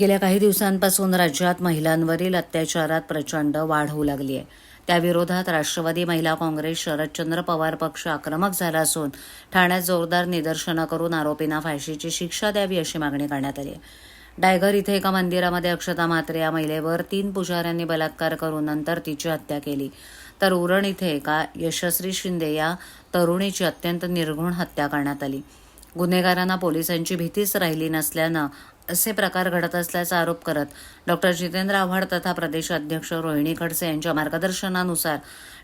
गेल्या काही दिवसांपासून राज्यात महिलांवरील अत्याचारात प्रचंड वाढ होऊ लागली आहे. त्याविरोधात राष्ट्रवादी महिला काँग्रेस शरदचंद्र पवार पक्ष आक्रमक झाला असून ठाण्यात जोरदार निदर्शनं करून आरोपींना फाशीची शिक्षा द्यावी अशी मागणी करण्यात आली आहे. डायगर इथे एका मंदिरामध्ये अक्षता म्हात्रे या महिलेवर तीन पुजाऱ्यांनी बलात्कार करून नंतर तिची हत्या केली. तर उरण इथे एका यशस्वी शिंदे या तरुणीची अत्यंत निर्घुण हत्या करण्यात आली. गुन्हेगारांना पोलिसांची भीतीच राहिली नसल्यानं असे प्रकार घडत असल्याचा आरोप करत डॉक्टर जितेंद्र आव्हाड तथा प्रदेश अध्यक्ष रोहिणी खडसे यांच्या मार्गदर्शनानुसार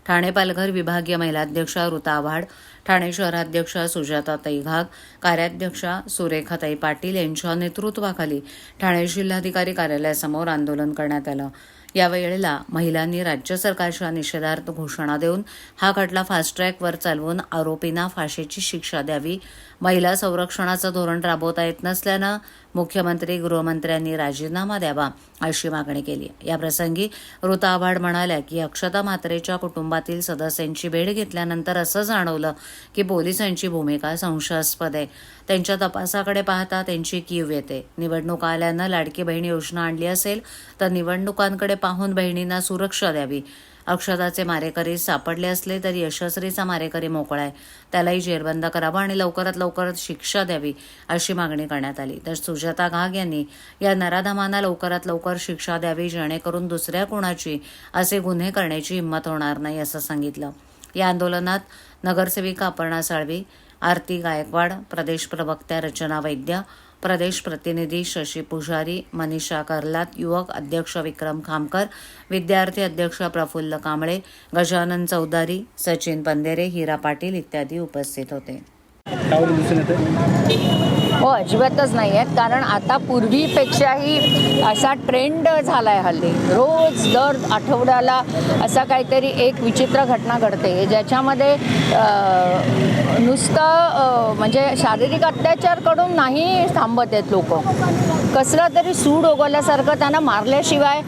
ठाणे पालघर विभागीय महिलाध्यक्ष ऋता आव्हाड ठाणे शहराध्यक्षा सुजाता तैघाग कार्याध्यक्षा सुरेखाताई पाटील यांच्या नेतृत्वाखाली ठाणे जिल्हाधिकारी कार्यालयासमोर आंदोलन करण्यात आलं. यावेळेला महिलांनी राज्य सरकारच्या निषेधार्थ घोषणा देऊन हा खटला फास्ट ट्रॅकवर चालवून आरोपींना फाशीची शिक्षा द्यावी. महिला संरक्षणाचं धोरण राबवता येत नसल्यानं मुख्यमंत्री गृहमंत्र्यांनी राजीनामा द्यावा अशी मागणी केली. याप्रसंगी ऋता आव्हाड म्हणाल्या की अक्षता म्हात्रेच्या कुटुंबातील सदस्यांची भेट घेतल्यानंतर असं जाणवलं की पोलिसांची भूमिका संशयास्पद आहे. त्यांच्या तपासाकडे पाहता त्यांची कीव येते. निवडणूक आल्यानं लाडकी बहीण योजना आणली असेल तर निवडणुकांकडे पाहून बहिणींना सुरक्षा द्यावी. अक्षताचे मारेकरी सापडले असले तरी यशस्वीचा मारेकरी मोकळा आहे. त्यालाही जेरबंद करावा आणि लवकरात लवकर शिक्षा द्यावी अशी मागणी करण्यात आली. तर सुजाता घाग यांनी या नराधमांना लवकरात लवकर शिक्षा द्यावी जेणेकरून दुसऱ्या कोणाची असे गुन्हे करण्याची हिंमत होणार नाही असं सांगितलं. या आंदोलनात नगरसेविका अपर्णा साळवी आरती गायकवाड प्रदेश प्रवक्त्या रचना वैद्य प्रदेश प्रतिनिधी शशी पुजारी मनीषा कर्लात युवक अध्यक्ष विक्रम खामकर विद्यार्थी अध्यक्ष प्रफुल्ल कांबळे गजानन चौधारी सचिन पंदेरे हिरा पाटील इत्यादी उपस्थित होते. त्यावरून दिसून येतं हो अजिबातच नाही आहेत कारण आता पूर्वीपेक्षाही असा ट्रेंड झाला आहे हल्ली. रोज दर आठवड्याला असा काहीतरी एक विचित्र घटना घडते. ज्याच्यामध्ये नुसतं म्हणजे शारीरिक अत्याचारकडून नाही थांबत आहेत लोक. कसलं तरी सूड ओगवल्यासारखं त्यांना मारल्याशिवाय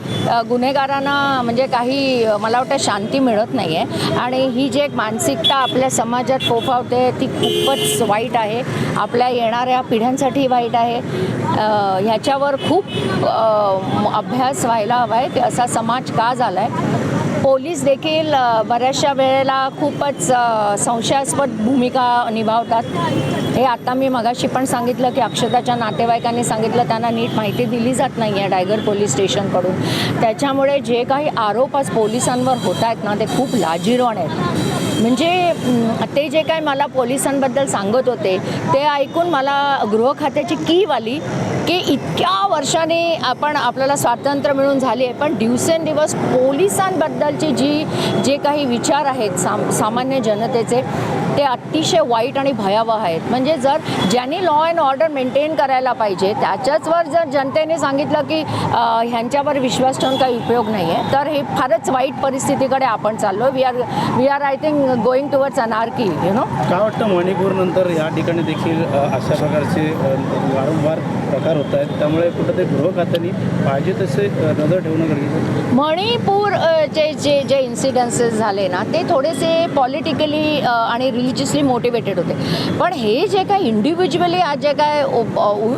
गुन्हेगारांना म्हणजे काही मला वाटतं शांती मिळत नाही आहे आणि ही जी एक मानसिकता आपल्या समाजात फोफावते ती खूपच वाईट आहे. आपल्या येणाऱ्या पिढ्यांसाठी वाईट आहे. ह्याच्यावर खूप अभ्यास व्हायला हवा आहे. की असा समाज का झाला आहे पोलीस देखील बऱ्याचशा वेळेला खूपच संशयास्पद भूमिका निभावतात. हे आता मी मगाशी पण सांगितलं की अक्षताच्या नातेवाईकांनी सांगितलं त्यांना नीट माहिती दिली जात नाही आहे डायगर पोलीस स्टेशनकडून. त्याच्यामुळे जे काही आरोप आज पोलिसांवर होत आहेत ना ते खूप लाजिरवाण आहेत. म्हणजे ते जे काय मला पोलिसांबद्दल सांगत होते ते ऐकून मला गृह खात्याची कीव आली. की इतक्या वर्षाने आपण आपल्याला स्वातंत्र्य मिळून झाले पण दिवसेंदिवस पोलिसांबद्दलची जी जे काही विचार आहेत साम सामान्य जनतेचे ते अतिशय वाईट आणि भयावह आहेत. म्हणजे जर ज्यांनी लॉ अँड ऑर्डर मेंटेन करायला पाहिजे त्याच्याचवर जर जनतेने सांगितलं की ह्यांच्यावर विश्वास ठेवून काही उपयोग नाही आहे तर हे फारच वाईट परिस्थितीकडे आपण चाललो we are we are I think going towards anarchy you know काय वाटतं मणिपूर नंतर या ठिकाणी देखील अशा प्रकारचे वारंवार प्रकार होत आहेत? त्यामुळे कुठंतरी गृह खात्याने पाहिजे तसे नजर ठेवणं गरजेचं. मणिपूर चे जे जे इन्सिडन्सेस झाले ना ते थोडेसे पॉलिटिकली आणि रिलिजियसली मोटिवेटेड होते. पण हे जे काय इंडिव्हिज्युअली आज जे काय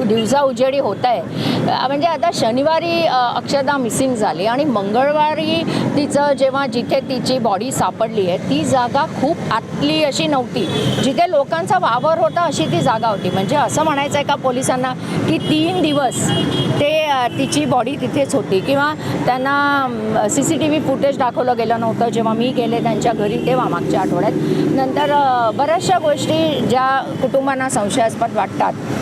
दिवसा उजेडी होत आहे म्हणजे आता शनिवारी अक्षरधा अक्षदा मिसिंग झाली आणि मंगळवारी तिचं जेव्हा जिथे तिची बॉडी सापडली आहे ती जागा खूप आतली अशी नव्हती. जिथे लोकांचा वावर होता अशी ती जागा होती. म्हणजे असं म्हणायचं आहे का पोलिसांना की तीन दिवस ते तिची बॉडी तिथेच होती. किंवा त्यांना C C T V footage दाखवलं गेलं नव्हतं. जेव्हा मी गेले त्यांच्या घरी तेव्हा मागच्या आठवड्यात. नंतर बऱ्याचशा गोष्टी ज्या कुटुंबांना संशयास्पद वाटतात.